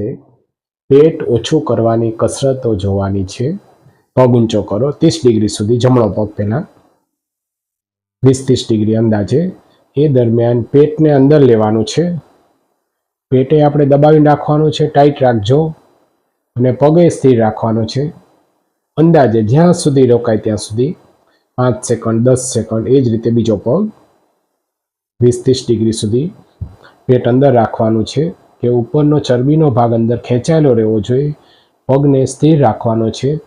નમસ્તે પેટ ઓછું કરવાની કસરતો જોવાની છે. પગ ઊંચો કરો, ત્રીસ ડિગ્રી સુધી જમણો પગ પહેલાં. વીસ ત્રીસ ડિગ્રી અંદાજે. એ દરમિયાન પેટને અંદર લેવાનું છે. પેટે આપણે દબાવીને રાખવાનું છે, ટાઈટ રાખજો. અને પગે સ્થિર રાખવાનો છે. અંદાજે જ્યાં સુધી રોકાય ત્યાં સુધી. પાંચ સેકન્ડ, દસ સેકન્ડ, એ જ રીતે બીજો પગ. વીસ ત્રીસ ડિગ્રી સુધી પેટ અંદર રાખવાનું છે. કે ઉપરનો ચરબીનો ભાગ અંદર ખેંચાયેલો રહેવો જોઈએ, પગને સ્થિર રાખવાનો છે.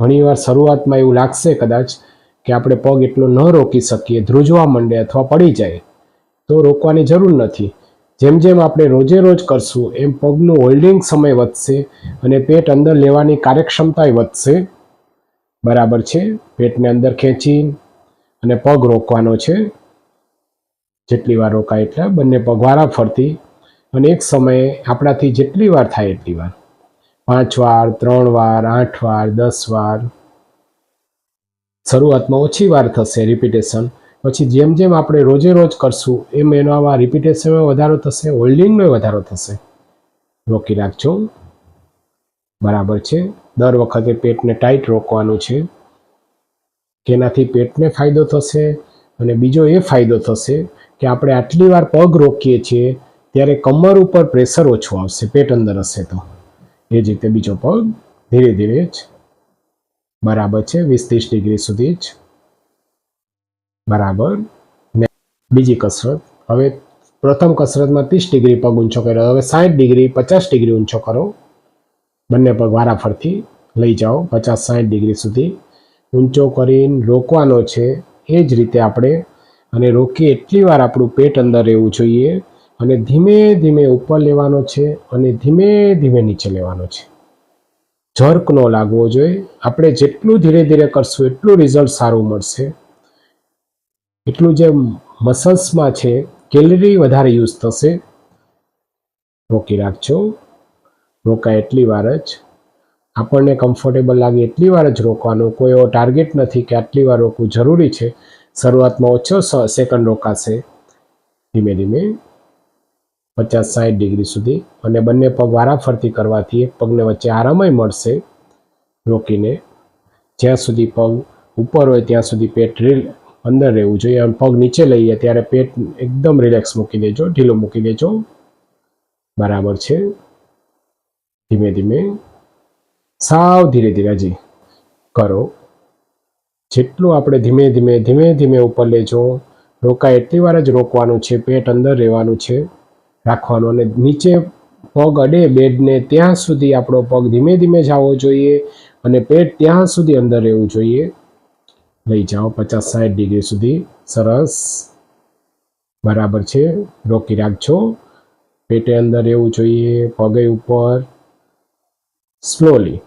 ઘણીવાર શરૂઆતમાં એવું લાગશે કદાચ કે આપણે પગ એટલો ન રોકી શકીએ, ધ્રુજવા માંડે અથવા પડી જાય. તો રોકવાની જરૂર નથી. જેમ જેમ આપણે રોજે રોજ કરશું, એમ પગનું હોલ્ડિંગ સમય વધશે અને પેટ અંદર લેવાની કાર્યક્ષમતા વધશે. બરાબર છે? પેટને અંદર ખેંચી અને પગ રોકવાનો છે. જેટલી વાર રોકાય એટલા બંને પગ વારા ફરતી અને એક સમયે આપણાથી જેટલી વાર થાય એટલી વાર. પાંચ વાર, ત્રણ વાર, આઠ વાર, દસ વાર. શરૂઆતમાં ઓછી વાર થશે રિપીટેશન પછી જેમ જેમ આપણે રોજે રોજ કરશું, એમ એનામાં રિપીટેશનમાં વધારો થશે હોલ્ડિંગનો વધારો થશે. રોકી રાખજો. બરાબર છે? દર વખતે પેટને ટાઈટ રોકવાનું છે. તેનાથી પેટને ફાયદો થશે અને બીજો એ ફાયદો થશે કે આપણે આટલી વાર પગ રોકીએ છીએ ત્યારે કમર ઉપર પ્રેશર ઓછું આવશે, પેટ અંદર હશે તો. એ જ રીતે બીજો પગ ધીરે ધીરે જ બરાબર છે વીસ ત્રીસ ડિગ્રી સુધી જ બરાબર. ને બીજી કસરત, હવે પ્રથમ કસરતમાં ત્રીસ ડિગ્રી પગ ઊંચો કર્યો, હવે સાઠ ડિગ્રી, પચાસ ડિગ્રી ઊંચો કરો. બંને પગ વારાફરથી લઈ જાઓ, પચાસ સાઠ ડિગ્રી સુધી. ઊંચો કરીને રોકવાનો છે, એ જ રીતે આપણે, અને રોકીએ એટલી વાર આપણું પેટ અંદર રહેવું જોઈએ. અને ધીમે ધીમે ઉપર લેવાનો છે અને ધીમે ધીમે નીચે લેવાનો છે. જર્ક ન લાગવો જોઈએ. આપણે જેટલું ધીરે ધીરે કરશું એટલું રિઝલ્ટ સારું મળશે. એટલું જે મસલ્સમાં છે, કેલરી વધારે યુઝ થશે. રોકી રાખજો. રોકાય એટલી વાર જ. આપણને કમ્ફર્ટેબલ લાગે એટલી વાર જ રોકવાનું. કોઈ એવો ટાર્ગેટ નથી કે આટલી વાર રોકવું જરૂરી છે. શરૂઆતમાં ઓછો સેકન્ડ રોકાશે. ધીમે ધીમે પચાસ સાઠ ડિગ્રી સુધી અને બંને પગ વારાફરતી કરવાથી એક પગને વચ્ચે આરામય મળશે રોકીને. જ્યાં સુધી પગ ઉપર હોય ત્યાં સુધી પેટ રીલ અંદર રહેવું જોઈએ. અને પગ નીચે લઈએ ત્યારે પેટ એકદમ રિલેક્સ મૂકી દેજો, ઢીલો મૂકી દેજો. બરાબર છે? ધીમે ધીમે. સાવ ધીરે ધીરે હજી કરો. જેટલું આપણે ધીમે ધીમે ધીમે ધીમે ઉપર લેજો. રોકાય એટલી વાર જ રોકવાનું છે, પેટ અંદર રહેવાનું છે. રાખવાનું અને નીચે પગ અડે બેડને ત્યાં સુધી આપણો પગ ધીમે ધીમે જવો જોઈએ અને પેટ ત્યાં સુધી અંદર રહેવું જોઈએ. લઈ જાઓ પચાસ સાઠ ડિગ્રી સુધી. સરસ. બરાબર છે. રોકી રાખજો. પેટે અંદર રહેવું જોઈએ, પગે ઉપર. સ્લોલી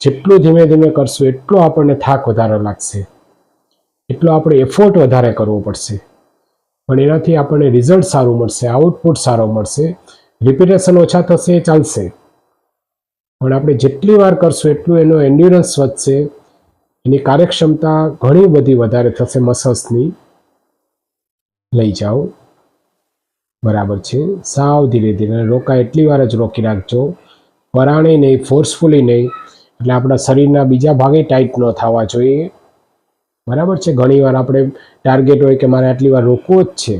જેટલું ધીમે ધીમે કરશું એટલો આપણને થાક વધારે લાગશે. એટલો આપણે એફોર્ટ વધારે કરવો પડશે. પણ એનાથી આપણને રિઝલ્ટ સારું મળશે આઉટપુટ સારો મળશે રિપીટેશન ઓછા થશે એ ચાલશે. પણ આપણે જેટલી વાર કરશું એટલું એનો એન્ડ્યુરન્સ વધશે, એની કાર્યક્ષમતા ઘણી બધી વધારે થશે મસલ્સની લઈ જાઓ. બરાબર છે. સાવ ધીરે ધીરે રોકા એટલી વાર જ રોકી રાખજો. પરાણે નહીં ફોર્સફુલી નહીં. એટલે આપણા શરીરના બીજા ભાગે ટાઈટ ન થવા જોઈએ. બરાબર છે? ઘણીવાર આપણે ટાર્ગેટ હોય કે મારે આટલી વાર રોકવો જ છે,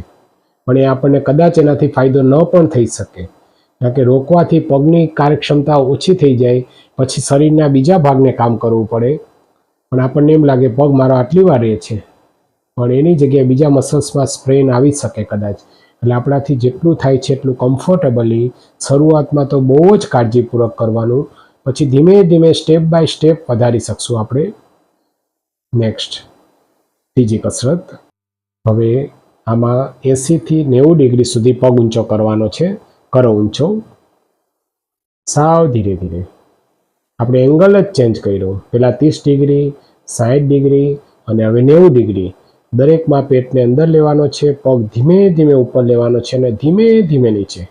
પણ એ આપણને કદાચ એનાથી ફાયદો ન પણ થઈ શકે. કારણ કે રોકવાથી પગની કાર્યક્ષમતા ઓછી થઈ જાય, પછી શરીરના બીજા ભાગને કામ કરવું પડે. પણ આપણને એમ લાગે, પગ મારો આટલી વાર રહે છે. પણ એની જગ્યાએ બીજા મસલ્સમાં સ્પ્રેન આવી શકે કદાચ. એટલે આપણાથી જેટલું થાય છે એટલું કમ્ફર્ટેબલી શરૂઆતમાં તો બહુ જ કાળજીપૂર્વક કરવાનું, પછી ધીમે ધીમે સ્ટેપ બાય સ્ટેપ વધારી શકશું આપણે. નેક્સ્ટ ત્રીજી કસરત. હવે આમાં એંસીથી નેવું ડિગ્રી સુધી પગ ઊંચો કરવાનો છે. કરો ઊંચો. સાવ ધીરે ધીરે. આપણે એંગલ જ ચેન્જ કર્યો. પહેલાં ત્રીસ ડિગ્રી સાઠ ડિગ્રી અને હવે નેવું ડિગ્રી. દરેકમાં પેટને અંદર લેવાનો છે, પગ ધીમે ધીમે ઉપર લેવાનો છે અને ધીમે ધીમે નીચે.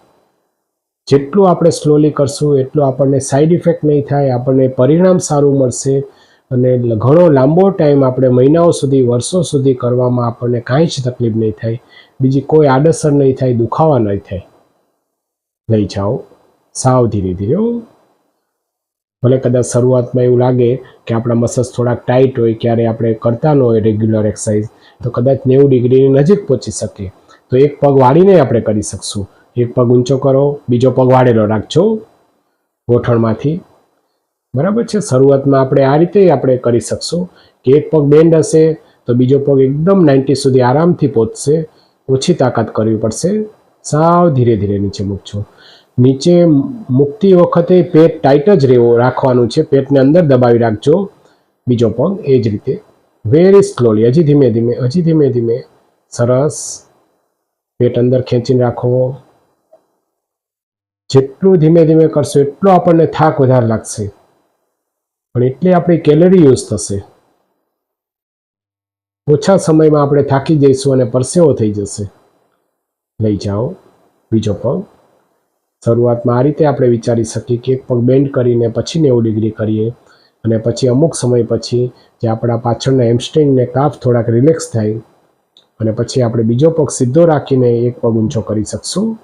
જેટલું આપણે સ્લોલી કરશું, એટલું આપણને સાઈડ ઇફેક્ટ નહીં થાય, આપણને પરિણામ સારું મળશે. અને ઘણો લાંબો ટાઈમ આપણે મહિનાઓ સુધી, વર્ષો સુધી કરવામાં આપણને કાંઈ જ તકલીફ નહીં થાય. બીજી કોઈ આડઅસર નહીં થાય, દુખાવા નહીં થાય. લઈ જાઓ. સાવ ધીરે ધીરે. ભલે કદાચ શરૂઆતમાં એવું લાગે કે આપણા મસલ્સ થોડાક ટાઈટ હોય, ક્યારે આપણે કરતા ન હોય રેગ્યુલર એક્સરસાઇઝ તો કદાચ નેવું ડિગ્રીની નજીક પહોંચી શકીએ. તો એક પગ વાળીને આપણે કરી શકશું. એક પગ ઊંચો કરો, બીજો પગ વાળેલો રાખજો. ગોઠણમાંથી બરાબર છે? શરૂઆતમાં આપણે આ રીતે આપણે કરી શકશું કે એક પગ બેન્ડ હશે તો બીજો પગ એકદમ નાઇન્ટી સુધી આરામથી પહોંચશે ઓછી તાકાત કરવી પડશે. સાવ ધીરે ધીરે નીચે મૂકજો. નીચે મૂકતી વખતે પેટ ટાઈટ જ રહેવું, રાખવાનું છે. પેટને અંદર દબાવી રાખજો. બીજો પગ એ જ રીતે. વેરી સ્લોલી હજી ધીમે ધીમે, હજી ધીમે ધીમે. સરસ. પેટ અંદર ખેંચીને રાખો. જેટલું ધીમે ધીમે કરશો એટલો આપણને થાક વધારે લાગશે. પણ એટલી આપણી કેલરી યુઝ થશે. ઓછા સમયમાં આપણે થાકી જઈશું અને પરસેવો થઈ જશે. લઈ જાઓ. બીજો પગ. શરૂઆતમાં આ રીતે આપણે વિચારી શકીએ કે એક પગ બેન્ડ કરીને પછી નેવું ડિગ્રી કરીએ અને પછી અમુક સમય પછી જે આપણા પાછળના હેમસ્ટ્રિંગ ને કાફ થોડાક રિલેક્સ થાય અને પછી આપણે બીજો પગ સીધો રાખીને એક પગ ઊંચો કરી શકશું.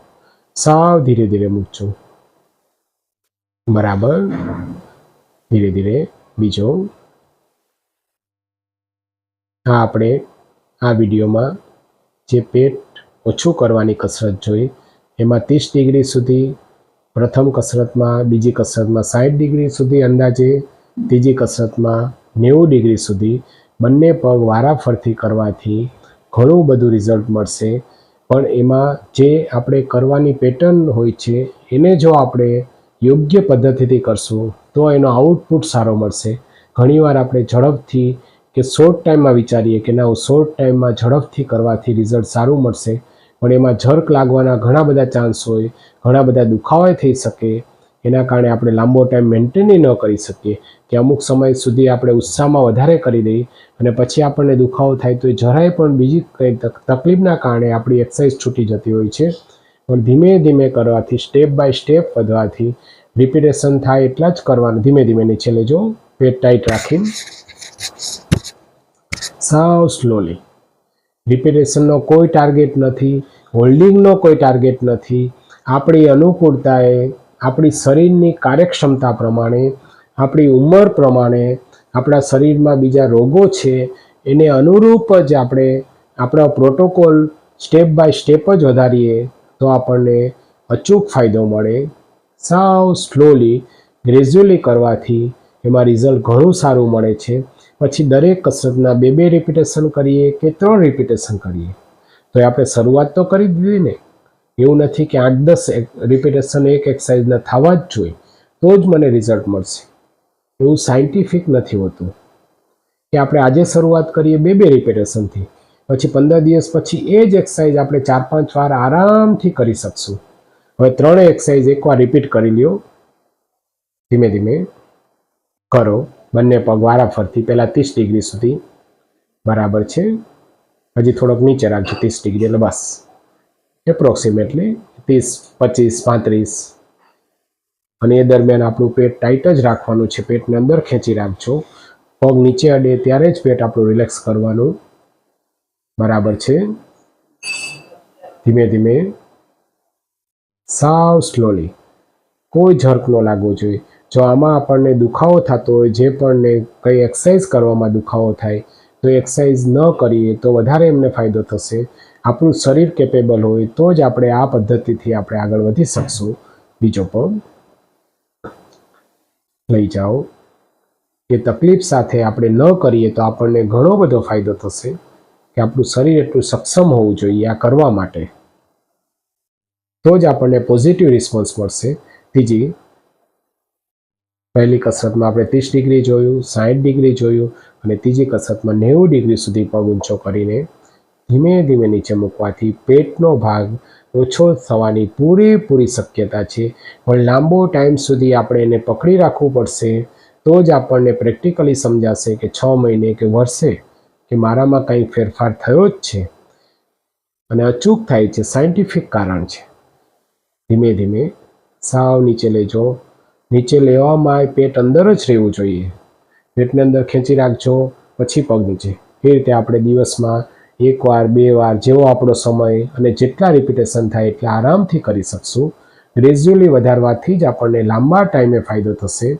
સાવ ધીરે ધીરે મૂકજો. બરાબર? ધીરે ધીરે બીજો આ આપણે આ વિડીયોમાં જે પેટ ઓછું કરવાની કસરત જોઈ, એમાં ત્રીસ ડિગ્રી સુધી પ્રથમ કસરતમાં, બીજી કસરતમાં સાઠ ડિગ્રી સુધી અંદાજે, ત્રીજી કસરતમાં નેવું ડિગ્રી સુધી બંને પગ વારાફરતી કરવાથી ઘણું બધું રિઝલ્ટ મળશે. પણ એમાં જે આપણે કરવાની પેટર્ન હોય છે, એને જો આપણે યોગ્ય પદ્ધતિથી કરશું તો એનો આઉટપુટ સારો મળશે. ઘણીવાર આપણે ઝડપથી કે શોર્ટ ટાઈમમાં વિચારીએ કે ના શોર્ટ ટાઈમમાં ઝડપથી કરવાથી રિઝલ્ટ સારું મળશે. પણ એમાં ઝર્ક લાગવાના ઘણા બધા ચાન્સ હોય, ઘણા બધા દુખાવા થઈ શકે. એના કારણે આપણે લાંબો ટાઈમ મેન્ટેન ન કરી શકીએ કે અમુક સમય સુધી આપણે ઉત્સાહમાં વધારે કરી દઈએ. અને પછી આપણને દુખાવો થાય તો એ જરાય પણ બીજી કંઈ તકલીફના કારણે આપણી એક્સરસાઇઝ છૂટી જતી હોય છે. પણ ધીમે ધીમે કરવાથી સ્ટેપ બાય સ્ટેપ વધવાથી રિપીટેશન થાય એટલા જ કરવાનું. ધીમે ધીમે નીચે લેજો પેટ ટાઈટ રાખીને. સાવ સ્લોલી રિપીટેશનનો કોઈ ટાર્ગેટ નથી હોલ્ડિંગનો કોઈ ટાર્ગેટ નથી. આપણી અનુકૂળતાએ, આપણી શરીરની કાર્યક્ષમતા પ્રમાણે, આપણી ઉંમર પ્રમાણે, આપણા શરીરમાં બીજા રોગો છે, એને અનુરૂપ જ આપણે આપણા પ્રોટોકોલ સ્ટેપ બાય સ્ટેપ જ વધારીએ તો આપણને અચૂક ફાયદો મળે. સાવ સ્લોલી ગ્રેજ્યુઅલી કરવાથી એમાં રિઝલ્ટ ઘણું સારું મળે છે. પછી દરેક કસરતના બે બે રિપીટેશન કરીએ કે ત્રણ રિપીટેશન કરીએ. તો એ આપણે શરૂઆત તો કરી દીધી ને. એવું નથી કે આઠ દસ રિપીટેશન એક એક્સરસાઇઝના થવા જ જોઈએ. તો જ મને રિઝલ્ટ મળશે. એવું સાયન્ટિફિક નથી હોતું. કે આપણે આજે શરૂઆત કરીએ બે બે રિપીટેશનથી પછી પંદર દિવસ પછી એ જ એક્સરસાઇઝ આપણે ચાર પાંચ વાર આરામથી કરી શકશું. હવે ત્રણેય એક્સરસાઇઝ એકવાર રિપીટ કરી લ્યો. ધીમે ધીમે કરો. બંને પગ વારાફરતી પહેલાં ત્રીસ ડિગ્રી સુધી. બરાબર છે? હજી થોડોક નીચે રાખજો ત્રીસ ડિગ્રી એટલે બસ. એપ્રોક્સિમેટલી ત્રીસ, પચીસ, પાંત્રીસ. અને એ દરમિયાન આપણું પેટ ટાઈટ જ રાખવાનું છે. પેટને અંદર ખેંચી રાખજો. પગ નીચે અડે ત્યારે જ પેટ આપણું રિલેક્સ કરવાનું. બરાબર છે? ધીમે ધીમે સાવ સ્લોલી કોઈ ઝરક ન લાગવો જોઈએ. જો આમાં આપણને દુખાવો થતો હોય, જે પણને કંઈ એક્સરસાઇઝ કરવામાં દુખાવો થાય, તો એક્સરસાઇઝ ન કરીએ તો વધારે એમને ફાયદો થશે. આપણું શરીર કેપેબલ હોય, તો જ આપણે આ પદ્ધતિથી આપણે આગળ વધી શકશું. બીજો પણ લઈ જાઓ. એ તકલીફ સાથે આપણે ન કરીએ તો આપણને ઘણો બધો ફાયદો થશે. કે આપણું શરીર એટલું સક્ષમ હોવું જોઈએ આ કરવા માટે. તો જ આપણને પોઝિટિવ રિસ્પોન્સ મળશે. ત્રીજી, પહેલી કસરતમાં આપણે ત્રીસ ડિગ્રી જોયું સાઠ ડિગ્રી જોયું અને ત્રીજી કસરતમાં નેવું ડિગ્રી સુધી પગ ઊંચો કરીને ધીમે ધીમે નીચે મૂકવાથી પેટનો ભાગ ઓછો થવાની પૂરેપૂરી શક્યતા છે. પણ લાંબો ટાઈમ સુધી આપણે એને પકડી રાખવું પડશે, તો જ આપણને પ્રેક્ટિકલી સમજાશે કે છ મહિને કે વર્ષે કે મારામાં કંઈ ફેરફાર થયો જ છે. અને અચૂક થાય છે સાયન્ટિફિક કારણ છે. ધીમે ધીમે સાવ નીચે લેજો નીચે લેવામાં પેટ અંદર જ રહેવું જોઈએ. પેટને અંદર ખેંચી રાખજો, પછી પગ નીચે. એ રીતે આપણે દિવસમાં એકવાર બે વાર જેવો આપણો સમય અને જેટલા રિપીટેશન થાય એટલા આરામથી કરી શકશું. ગ્રેજ્યુઅલી વધારવાથી જ આપણને લાંબા ટાઈમે ફાયદો થશે.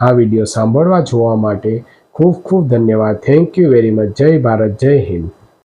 આ વીડિયો સાંભળવા જોવા માટે ખૂબ ખૂબ ધન્યવાદ. થેન્ક યુ વેરી મચ જય ભારત, જય હિન્દ.